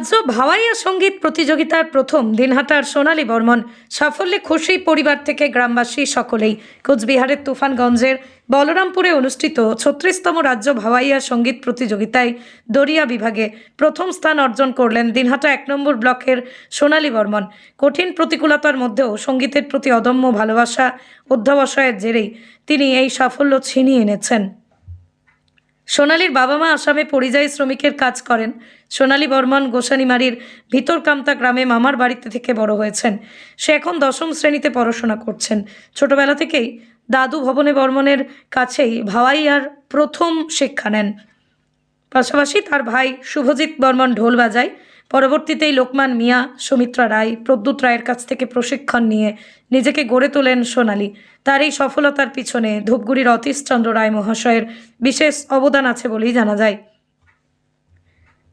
রাজ্য ভাওয়াইয়া সংগীত প্রতিযোগিতার প্রথম দিনহাটার সোনালী বর্মন সাফল্যে খুশি পরিবার থেকে গ্রামবাসী সকলেই। কোচবিহারের তুফানগঞ্জের বলরামপুরে অনুষ্ঠিত ছত্রিশতম রাজ্য ভাওয়াইয়া সংগীত প্রতিযোগিতায় দরিয়া বিভাগে প্রথম স্থান অর্জন করলেন দিনহাটা এক নম্বর ব্লকের সোনালী বর্মন। কঠিন প্রতিকূলতার মধ্যেও সঙ্গীতের প্রতি অদম্য ভালোবাসা, অধ্যবসায়ের জেরেই তিনি এই সাফল্য ছিনিয়ে এনেছেন। সোনালীর বাবা মা আসামে পরিযায়ী শ্রমিকের কাজ করেন। সোনালি বর্মন গোসানিমারির ভিতরকামতা গ্রামে মামার বাড়িতে থেকে বড় হয়েছেন। সে এখন দশম শ্রেণীতে পড়াশোনা করছেন। ছোটবেলা থেকেই দাদু ভবনে বর্মনের কাছেই ভাওয়াইয়ার প্রথম শিক্ষা নেন। পাশাপাশি তার ভাই শুভজিৎ বর্মন ঢোল বাজায়। পরবর্তীতেই লোকমান মিয়া, সুমিত্রা রায়, প্রদ্যুৎ রায়ের কাছ থেকে প্রশিক্ষণ নিয়ে নিজেকে গড়ে তোলেন সোনালি। তার এই সফলতার পিছনে ধূপগুড়ির অতীশচন্দ্র রায় মহাশয়ের বিশেষ অবদান আছে বলেই জানা যায়।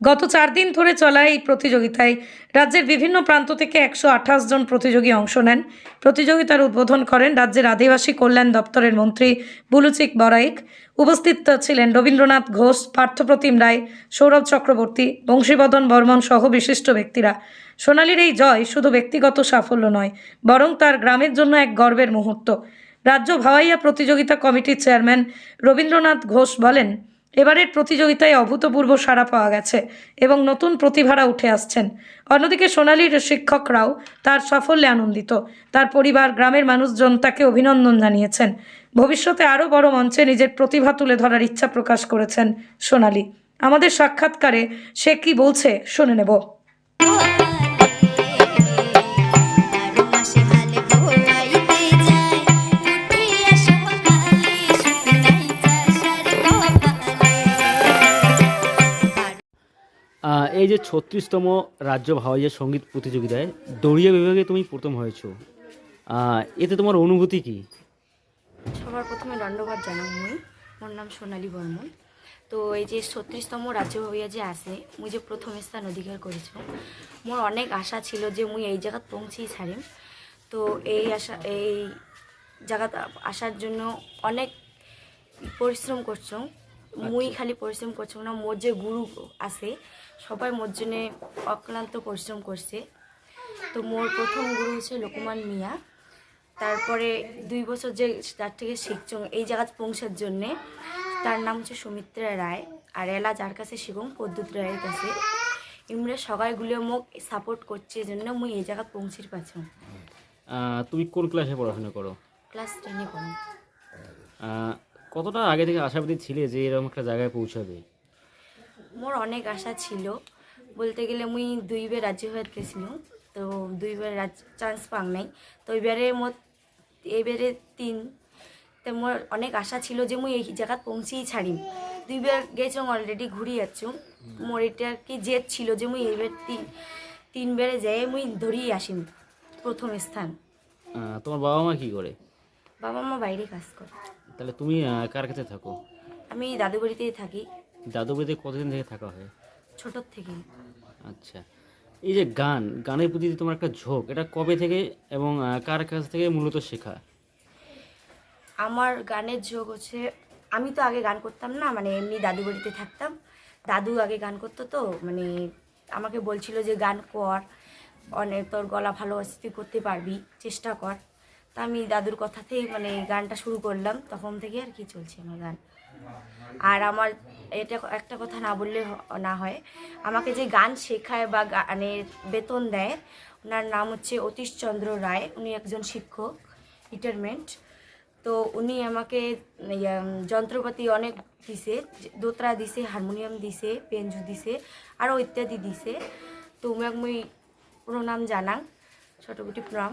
গত চার দিন ধরে চলা এই প্রতিযোগিতায় রাজ্যের বিভিন্ন প্রান্ত থেকে একশো আঠাশ জন প্রতিযোগী অংশ নেন। প্রতিযোগিতার উদ্বোধন করেন রাজ্যের আদিবাসী কল্যাণ দপ্তরের মন্ত্রী বুলুচিক বরাইক। উপস্থিত ছিলেন রবীন্দ্রনাথ ঘোষ, পার্থপ্রতিম রায়, সৌরভ চক্রবর্তী, বংশীবদন বর্মন সহ বিশিষ্ট ব্যক্তিরা। সোনালির এই জয় শুধু ব্যক্তিগত সাফল্য নয়, বরং তার গ্রামের জন্য এক গর্বের মুহূর্ত। রাজ্য ভাওয়াইয়া প্রতিযোগিতা কমিটির চেয়ারম্যান রবীন্দ্রনাথ ঘোষ বলেন এবারের প্রতিযোগিতায় অভূতপূর্ব সাড়া পাওয়া গেছে এবং নতুন প্রতিভারা উঠে আসছেন। অন্যদিকে সোনালীর শিক্ষকরাও তার সাফল্যে আনন্দিত। তার পরিবার, গ্রামের মানুষজন তাকে অভিনন্দন জানিয়েছেন। ভবিষ্যতে আরও বড় মঞ্চে নিজের প্রতিভা তুলে ধরার ইচ্ছা প্রকাশ করেছেন সোনালী। আমাদের সাক্ষাৎকারে সে কি বলছে, শুনে নেব। এই যে ছত্রিশতম রাজ্য ভাওয়াইয়া সংগীত প্রতিযোগিতায় দড়িয়া বিভাগে তুমি প্রথম হয়েছো। এতে তোমার অনুভূতি কি? সবার প্রথমে দণ্ডবাদ জানাম মুই মোর নাম সোনালী বর্মন। তো এই যে ছত্রিশতম রাজ্য হইয়া যে আসে মুই যে প্রথম স্থান অধিকার করেছিল মোর অনেক আশা ছিল যে মুই এই জায়গাত পৌঁছেই ছাড়িম। তো এই আশা এই জায়গাত আসার জন্য অনেক পরিশ্রম করছ। মুই খালি পরিশ্রম করছ না মোর যে গুরু আছে সবাই মোর জন্যে অক্লান্ত পরিশ্রম করছে। তো মোর প্রথম গুরু হচ্ছে লোকমান মিয়া। তারপরে দুই বছর যে তার থেকে শিখছ এই জায়গায় পৌঁছার জন্যে তার নাম হচ্ছে সুমিত্রা রায় আর এলা যার কাছে শিখুন পদ্যুৎ রায়ের কাছে। ইমরা সবাইগুলো মোক সাপোর্ট করছে জন্য মুই এই জায়গায় পৌঁছির পাচ্ছ। তুমি কোন ক্লাসে পড়াশোনা করো? ক্লাস টেনে করো কতটা আগে থেকে আশাবাদী ছিলে যে এরকম একটা জায়গায় পৌঁছাবে? মোর অনেক আশা ছিল। বলতে গেলে মুই দুইবার রাজ্য হয়ে গেছিল তো দুইবার রাজ চান্স পাং নাই। তো এবারে মোর এবারে তিন। তো মোর অনেক আশা ছিল যে মুই এই জায়গাত পৌঁছেই ছাড়িম। দুইবার গেছিলাম অলরেডি ঘুরি যাচ্ছ মোর এটা কি জেদ ছিল যে মুই এইবার তিন তিনবারে যাই মুই ধরিয়ে আসিম প্রথম স্থান। তোমার বাবা মা কি করে? বাবা মা বাইরে কাজ করে। তাহলে তুমি কার কাছে থাকো? আমি দাদু বাড়িতেই থাকি। দাদু বাড়িতে কতদিন থেকে থাকা হয়? ছোটোর থেকে। আচ্ছা। এই যে গান গানের প্রতি যে তোমার একটা ঝোঁক এটা কবে থেকে এবং আহ, কার কাছ থেকে মূলত শেখা? আমার গানের যোগ হচ্ছে আমি তো আগে গান করতাম না মানে এমনি দাদু বাড়িতে থাকতাম। দাদু আগে গান করতো তো মানে আমাকে বলছিল যে গান কর অনেক তোর গলা ভালো আছে তুই করতে পারবি চেষ্টা কর। তা আমি দাদুর কথাতেই মানে গানটা শুরু করলাম তখন থেকে আর কি চলছে আমার গান। আর আমার এটা একটা কথা না বললে না হয়। আমাকে যে গান শেখায় বা গানের বেতন দেয় ওনার নাম হচ্ছে অতীশচন্দ্র রায়। উনি একজন শিক্ষক রিটায়ারমেন্ট তো উনি আমাকে যন্ত্রপাতি অনেক দিছে দোতরা দিছে হারমোনিয়াম দিছে পেঞ্জু দিছে আরও ইত্যাদি দিছে। তো উমাক মুই প্রণাম জানাং ছোটকুটি প্রণাম।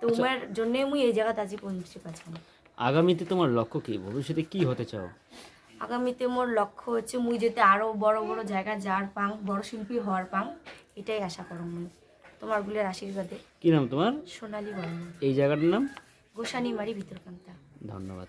তো উমার জন্যে মুই এই জায়গাতে আজি পৌঁছে পাচ্ছি আগামীতে তোমার লক্ষ্য কি? ভবিষ্যতে কি হতে চাও? আগামীতে মোর লক্ষ্য হচ্ছে মুই যেতে আরও বড় বড় জায়গা যার পাং বড় শিল্পী হওয়ার পাং এটাই আশা করো মুই। তোমার গুলের আশীর্বাদে। কি নাম তোমার? সোনালী বর্মন। এই জায়গাটার নাম? গোসানিমারি ভিতরকান্তা। ধন্যবাদ।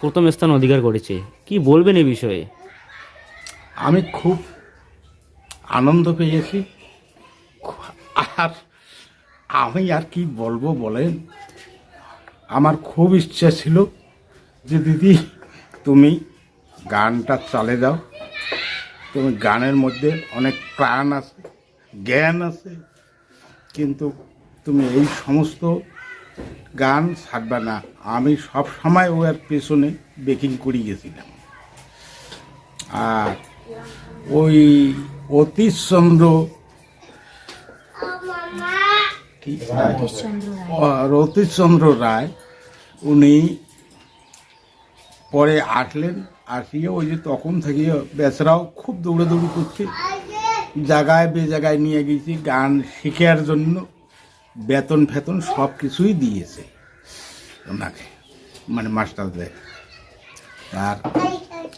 প্রথম স্থান অধিকার করেছে। কি বলবেন এই বিষয়ে? আমি খুব আনন্দ পেয়েছি। আর আমি আর কি বলব বলেন? আমার খুব ইচ্ছা ছিল যে, দিদি, তুমি গানটা চালে যাও তুমি গানের মধ্যে অনেক প্রাণ আছে, জ্ঞান আছে। কিন্তু তুমি এই সমস্ত গান ছাড়বে না। আমি সব সময় ওর পেছনে বেকিং করে গেছিলাম। আর ওই অতীশচন্দ্র? রতীশচন্দ্র রায়, উনি পরে আসলেন, আসিয়ে ওই যে তখন থেকে বেচারাও খুব দৌড়াদৌড়ি করছে। জায়গায় বে জায়গায় নিয়ে গেছি গান শেখার জন্য। বেতন ফেতন সব কিছুই দিয়েছে ওনাকে মানে মাস্টারদের। আর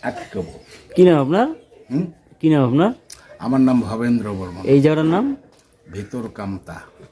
আর কি করব কি নাম আপনার? হুম? কি নাম আপনার? আমার নাম ভবেন্দ্র বর্মন। এই জায়গাটার নাম? ভিতর কামতা